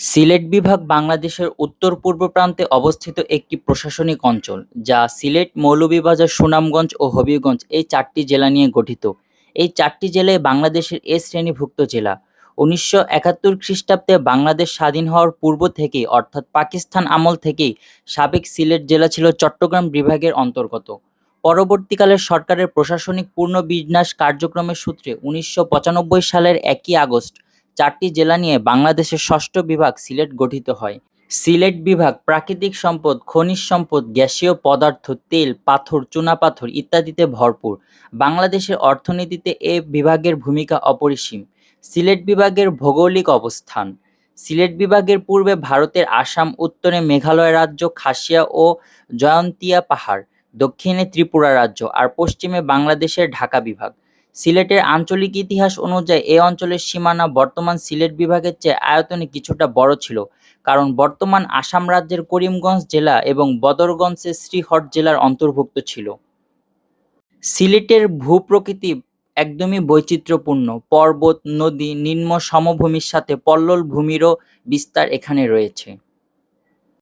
সিলেট বিভাগ বাংলাদেশের উত্তর-পূর্ব প্রান্তে অবস্থিত একটি প্রশাসনিক অঞ্চল, যা সিলেট, মৌলভীবাজার, সুনামগঞ্জ ও হবিগঞ্জ এই চারটি জেলা নিয়ে গঠিত। এই চারটি জেলায় বাংলাদেশের এ শ্রেণীভুক্ত জেলা। উনিশশো একাত্তর খ্রিস্টাব্দে বাংলাদেশ স্বাধীন হওয়ার পূর্ব থেকেই অর্থাৎ পাকিস্তান আমল থেকেই সাবেক সিলেট জেলা ছিল চট্টগ্রাম বিভাগের অন্তর্গত। পরবর্তীকালে সরকারের প্রশাসনিক পুনর্বিন্যাস কার্যক্রমের সূত্রে উনিশশো পঁচানব্বই সালের একই আগস্ট চারটি জেলা নিয়ে বাংলাদেশের ষষ্ঠ বিভাগ সিলেট গঠিত হয়। সিলেট বিভাগ প্রাকৃতিক সম্পদ, খনিজ সম্পদ, গ্যাসীয় পদার্থ, তেল, পাথর, চুনাপাথর ইত্যাদিতে ভরপুর। বাংলাদেশের অর্থনীতিতে এ বিভাগের ভূমিকা অপরিসীম। সিলেট বিভাগের ভৌগোলিক অবস্থান সিলেট বিভাগের পূর্বে ভারতের আসাম, উত্তরে মেঘালয় রাজ্য, খাসিয়া ও জয়ন্তিয়া পাহাড়, দক্ষিণে ত্রিপুরা রাজ্য আর পশ্চিমে বাংলাদেশের ঢাকা বিভাগ। সিলেটের আঞ্চলিক ইতিহাস অনুযায়ী এ অঞ্চলের সীমানা বর্তমান সিলেট বিভাগের চেয়ে আয়তনে কিছুটা বড় ছিল, কারণ বর্তমান আসাম রাজ্যের করিমগঞ্জ জেলা এবং বদরগঞ্জের শ্রীহট জেলার অন্তর্ভুক্ত ছিল। সিলেটের ভূ-প্রকৃতি একদমই বৈচিত্র্যপূর্ণ। পর্বত, নদী, নিম্ন সমভূমির সাথে পল্লল ভূমিরও বিস্তার এখানে রয়েছে।